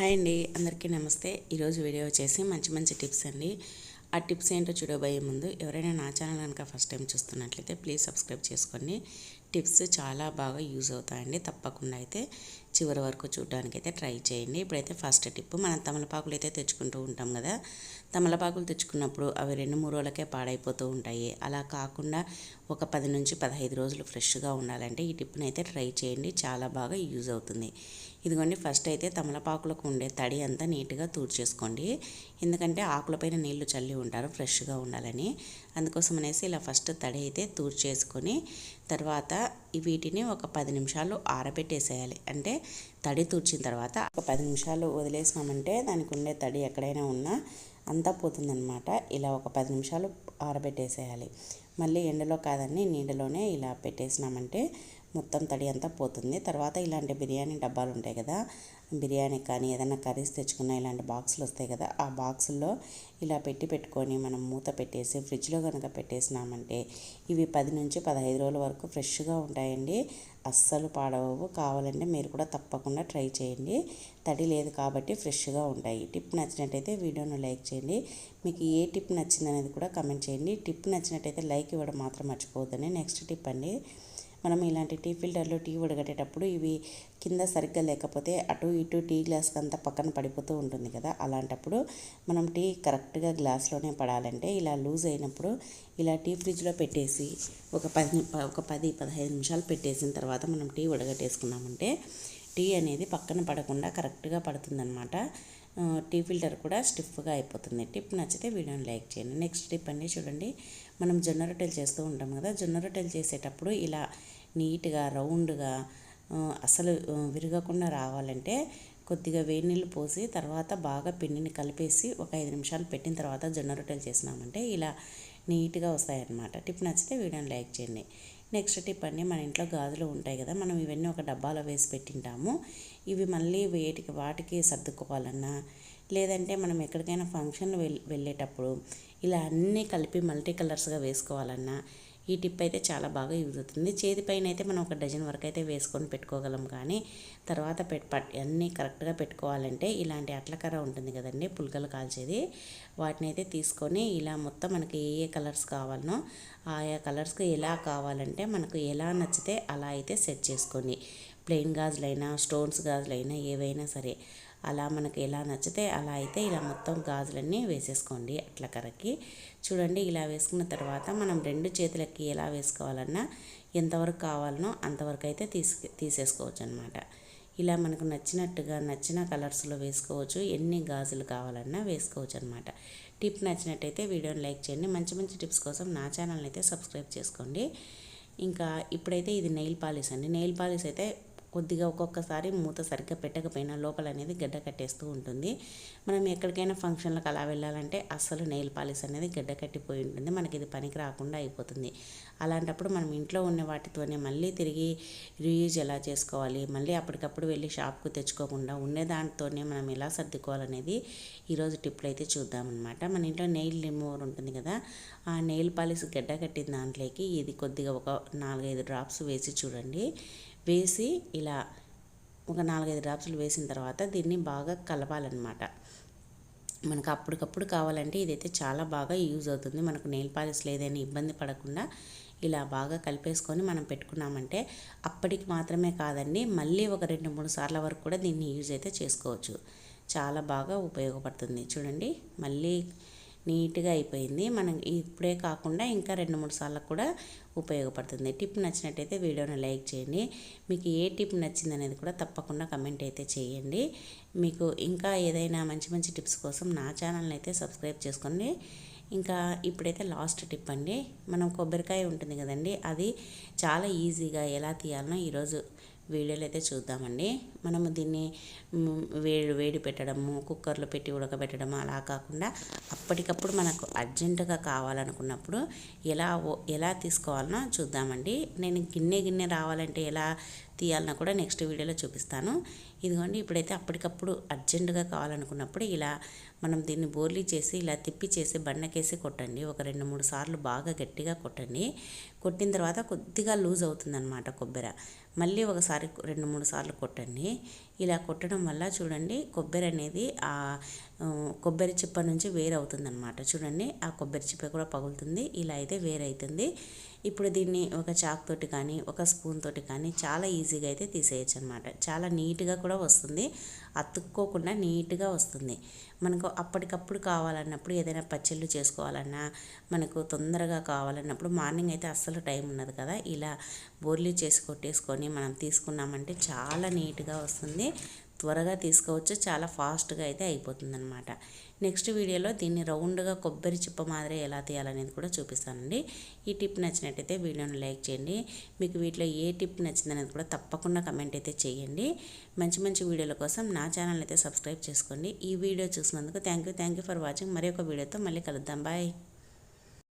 Hi అండి. అందరికీ నమస్తే. ఈరోజు వీడియో వచ్చేసి మంచి మంచి టిప్స్ అండి. ఆ టిప్స్ ఏంటో చూడబోయే ముందు ఎవరైనా నా ఛానల్ కనుక ఫస్ట్ టైం చూస్తున్నట్లయితే ప్లీజ్ సబ్స్క్రైబ్ చేసుకోండి. టిప్స్ చాలా బాగా యూజ్ అవుతాయండి. తప్పకుండా అయితే చివరి వరకు చూడడానికి అయితే ట్రై చేయండి. ఇప్పుడైతే ఫస్ట్ టిప్ మనం తమలపాకులు అయితే తెచ్చుకుంటూ ఉంటాం కదా. తమలపాకులు తెచ్చుకున్నప్పుడు అవి రెండు మూడు రోజులకే పాడైపోతూ ఉంటాయి. అలా కాకుండా ఒక పది నుంచి పదహైదు రోజులు ఫ్రెష్గా ఉండాలంటే ఈ టిప్ని అయితే ట్రై చేయండి. చాలా బాగా యూజ్ అవుతుంది. ఇదిగోండి ఫస్ట్ అయితే తమలపాకులకు ఉండే తడి అంతా నీట్గా తూడ్చేసుకోండి. ఎందుకంటే ఆకులపైన నీళ్ళు చల్లి ఉంటారు ఫ్రెష్గా ఉండాలని. అందుకోసం అనేసి ఇలా ఫస్ట్ తడి అయితే తూడ్చేసుకొని తర్వాత వీటిని ఒక పది నిమిషాలు ఆరబెట్టేసేయాలి. అంటే తడి తూడ్చిన తర్వాత ఒక పది నిమిషాలు వదిలేసినామంటే దానికి ఉండే తడి ఎక్కడైనా ఉన్నా అంతా పోతుందన్నమాట. ఇలా ఒక పది నిమిషాలు ఆరబెట్టేసేయాలి. మళ్ళీ ఎండలో కాదని నీడలోనే ఇలా పెట్టేసినామంటే మొత్తం తడి అంతా పోతుంది. తర్వాత ఇలాంటి బిర్యానీ డబ్బాలు ఉంటాయి కదా బిర్యానీ కానీ ఏదైనా కర్రీస్ తెచ్చుకున్న ఇలాంటి బాక్సులు వస్తాయి కదా ఆ బాక్సుల్లో ఇలా పెట్టి పెట్టుకొని మనం మూత పెట్టేసి ఫ్రిడ్జ్లో కనుక పెట్టేసినామంటే ఇవి పది నుంచి పదహైదు రోజుల వరకు ఫ్రెష్గా ఉంటాయండి. అస్సలు పాడవవు. కావాలంటే మీరు కూడా తప్పకుండా ట్రై చేయండి. తడి లేదు కాబట్టి ఫ్రెష్గా ఉంటాయి. టిప్ నచ్చినట్టయితే వీడియోను లైక్ చేయండి. మీకు ఏ టిప్ నచ్చిందనేది కూడా కమెంట్ చేయండి. టిప్ నచ్చినట్టయితే లైక్ ఇవ్వడం మాత్రం మర్చిపోవద్దని నెక్స్ట్ టిప్ అండి మనం ఇలాంటి టీ ఫిల్టర్లో టీ వడగట్టేటప్పుడు ఇవి కింద సరిగ్గా లేకపోతే అటు ఇటు టీ గ్లాస్కి అంతా పక్కన పడిపోతూ ఉంటుంది కదా. అలాంటప్పుడు మనం టీ కరెక్ట్గా గ్లాస్లోనే పడాలంటే ఇలా లూజ్ అయినప్పుడు ఇలా టీ ఫ్రిడ్జ్లో పెట్టేసి ఒక పది ఒక పది పదహైదు నిమిషాలు పెట్టేసిన తర్వాత మనం టీ ఉడగట్టేసుకున్నామంటే టీ అనేది పక్కన పడకుండా కరెక్ట్గా పడుతుందన్నమాట. టీ ఫిల్టర్ కూడా స్టిఫ్గా అయిపోతుంది. టిప్ నచ్చితే వీడియోని లైక్ చేయండి. నెక్స్ట్ టిప్ అండి చూడండి. మనం జొన్న రొట్టెలు చేస్తూ ఉంటాం కదా జొన్న రొట్టెలు చేసేటప్పుడు ఇలా నీట్గా రౌండ్గా అసలు విరగకుండా రావాలంటే కొద్దిగా వేడి నీళ్ళు పోసి తర్వాత బాగా పిండిని కలిపేసి ఒక ఐదు నిమిషాలు పెట్టిన తర్వాత జొన్న రొట్టెలు చేసినామంటే ఇలా నీట్గా వస్తాయన్నమాట. టిప్ నచ్చితే వీడియోని లైక్ చేయండి. నెక్స్ట్ టిప్ అండి మన ఇంట్లో గాజులు ఉంటాయి కదా మనం ఇవన్నీ ఒక డబ్బాలో వేసి పెట్టింటాము. ఇవి మళ్ళీ వేటికి వాటికి సర్దుకోవాలన్నా లేదంటే మనం ఎక్కడికైనా ఫంక్షన్ వెళ్ళేటప్పుడు ఇలా అన్నీ కలిపి మల్టీ కలర్స్గా వేసుకోవాలన్నా ఈ టిప్ అయితే చాలా బాగా యూజ్ అవుతుంది. చేతి పైన అయితే మనం ఒక డజన్ వరకు అయితే వేసుకొని పెట్టుకోగలం కానీ తర్వాత పెట్ అన్నీ కరెక్ట్గా పెట్టుకోవాలంటే ఇలాంటి అట్లకర్ర ఉంటుంది కదండి పుల్కలు కాల్చేది. వాటిని అయితే తీసుకొని ఇలా మొత్తం మనకి ఏ ఏ కలర్స్ కావాలనో ఆయా కలర్స్కి ఎలా కావాలంటే మనకు ఎలా నచ్చితే అలా అయితే సెట్ చేసుకొని ప్లెయిన్ గాజులైనా స్టోన్స్ గాజులైనా ఏవైనా సరే అలా మనకు ఎలా నచ్చితే అలా అయితే ఇలా మొత్తం గాజులన్నీ వేసేసుకోండి అట్ల కరకి చూడండి ఇలా వేసుకున్న తర్వాత మనం రెండు చేతులకి ఎలా వేసుకోవాలన్నా ఎంతవరకు కావాలనో అంతవరకు అయితే తీసు తీసేసుకోవచ్చు అనమాట ఇలా మనకు నచ్చినట్టుగా నచ్చిన కలర్స్లో వేసుకోవచ్చు ఎన్ని గాజులు కావాలన్నా వేసుకోవచ్చు అనమాట టిప్ నచ్చినట్టయితే వీడియోని లైక్ చేయండి. మంచి మంచి టిప్స్ కోసం నా ఛానల్ని అయితే సబ్స్క్రైబ్ చేసుకోండి. ఇంకా ఇప్పుడైతే ఇది నెయిల్ పాలిష్ అండి. నెయిల్ పాలిష్ అయితే కొద్దిగా ఒక్కొక్కసారి మూత సరిగ్గా పెట్టకపోయినా లోపల అనేది గడ్డ కట్టేస్తూ ఉంటుంది. మనం ఎక్కడికైనా ఫంక్షన్లకు అలా వెళ్ళాలంటే అస్సలు నెయిల్ పాలిష్ అనేది గడ్డ కట్టిపోయి ఉంటుంది. మనకి ఇది పనికి రాకుండా అయిపోతుంది. అలాంటప్పుడు మనం ఇంట్లో ఉన్న వాటితోనే మళ్ళీ తిరిగి రీయూజ్ ఎలా చేసుకోవాలి? మళ్ళీ అప్పటికప్పుడు వెళ్ళి షాప్కు తెచ్చుకోకుండా ఉండే దాంతోనే మనం ఎలా సర్దుకోవాలనేది ఈరోజు టిప్లు అయితే చూద్దామన్నమాట మన ఇంట్లో నెయిల్ రిమూవర్ ఉంటుంది కదా ఆ నెయిల్ పాలిష్ గడ్డ కట్టిన దాంట్లోకి ఇది కొద్దిగా ఒక నాలుగైదు డ్రాప్స్ వేసి చూడండి. వేసి ఇలా ఒక నాలుగైదు డ్రాప్స్లు వేసిన తర్వాత దీన్ని బాగా కలపాలన్నమాట. మనకు అప్పటికప్పుడు కావాలంటే ఇదైతే చాలా బాగా యూజ్ అవుతుంది. మనకు నెయిల్ పాలిష్ లేదని ఇబ్బంది పడకుండా ఇలా బాగా కలిపేసుకొని మనం పెట్టుకున్నామంటే అప్పటికి మాత్రమే కాదండి మళ్ళీ ఒక రెండు మూడు సార్ల వరకు కూడా దీన్ని యూజ్ అయితే చేసుకోవచ్చు. చాలా బాగా ఉపయోగపడుతుంది. చూడండి మళ్ళీ నీట్గా అయిపోయింది. మనం ఇప్పుడే కాకుండా ఇంకా రెండు మూడు సార్లు కూడా ఉపయోగపడుతుంది. టిప్ నచ్చినట్టయితే వీడియోని లైక్ చేయండి. మీకు ఏ టిప్ నచ్చింది అనేది కూడా తప్పకుండా కమెంట్ అయితే చేయండి. మీకు ఇంకా ఏదైనా మంచి మంచి టిప్స్ కోసం నా ఛానల్ని అయితే సబ్స్క్రైబ్ చేసుకోండి. ఇంకా ఇప్పుడైతే లాస్ట్ టిప్ అండి. మనం కొబ్బరికాయ ఉంటుంది కదండి అది చాలా ఈజీగా ఎలా తీయాలనో ఈరోజు వీడియోలు అయితే చూద్దామండి. మనము దీన్ని వేడి వేడి పెట్టడము కుక్కర్లో పెట్టి ఉడకబెట్టడము అలా కాకుండా అప్పటికప్పుడు మనకు అర్జెంటుగా కావాలనుకున్నప్పుడు ఎలా ఎలా తీసుకోవాలనో చూద్దామండి. నేను గిన్నె గిన్నె రావాలంటే ఎలా తీయాలన్నా కూడా నెక్స్ట్ వీడియోలో చూపిస్తాను. ఇదిగోండి ఇప్పుడైతే అప్పటికప్పుడు అర్జెంటుగా కావాలనుకున్నప్పుడు ఇలా మనం దీన్ని బోర్లీ చేసి ఇలా తిప్పి చేసి బండకేసి కొట్టండి. ఒక రెండు మూడు సార్లు బాగా గట్టిగా కొట్టండి. కొట్టిన తర్వాత కొద్దిగా లూజ్ అవుతుందన్నమాట కొబ్బరి. మళ్ళీ ఒకసారి రెండు మూడు సార్లు కొట్టండి. ఇలా కొట్టడం వల్ల చూడండి కొబ్బరి అనేది ఆ కొబ్బరి చిప్ప నుంచి వేరవుతుందన్నమాట. చూడండి ఆ కొబ్బరి చిప్ప కూడా పగులుతుంది. ఇలా అయితే వేరవుతుంది ఇప్పుడు దీన్ని ఒక చాక్ తోటి కానీ ఒక స్పూన్ తోటి కానీ చాలా ఈజీగా అయితే తీసేయచ్చు అనమాట చాలా నీట్గా కూడా వస్తుంది. అతుక్కోకుండా నీట్గా వస్తుంది. మనకు అప్పటికప్పుడు కావాలన్నప్పుడు ఏదైనా పచ్చళ్ళు చేసుకోవాలన్నా మనకు తొందరగా కావాలన్నప్పుడు మార్నింగ్ అయితే అస్సలు టైం ఉన్నది కదా. ఇలా బోర్లీ చేసి కొట్టేసుకొని మనం తీసుకున్నామంటే చాలా నీట్గా వస్తుంది. త్వరగా తీసుకోవచ్చు. చాలా ఫాస్ట్గా అయితే అయిపోతుందనమాట నెక్స్ట్ వీడియోలో దీన్ని రౌండ్గా కొబ్బరి చిప్ప మాదిరి ఎలా తీయాలనేది కూడా చూపిస్తానండి. ఈ టిప్ నచ్చినట్టయితే వీడియోను లైక్ చేయండి. మీకు వీటిలో ఏ టిప్ నచ్చిందనేది కూడా తప్పకుండా కమెంట్ అయితే చేయండి. మంచి మంచి వీడియోల కోసం నా ఛానల్ అయితే సబ్స్క్రైబ్ చేసుకోండి. ఈ వీడియో చూసినందుకు thank you thank you for watching. మరి ఒక వీడియోతో మళ్ళీ కలుద్దాం. బాయ్.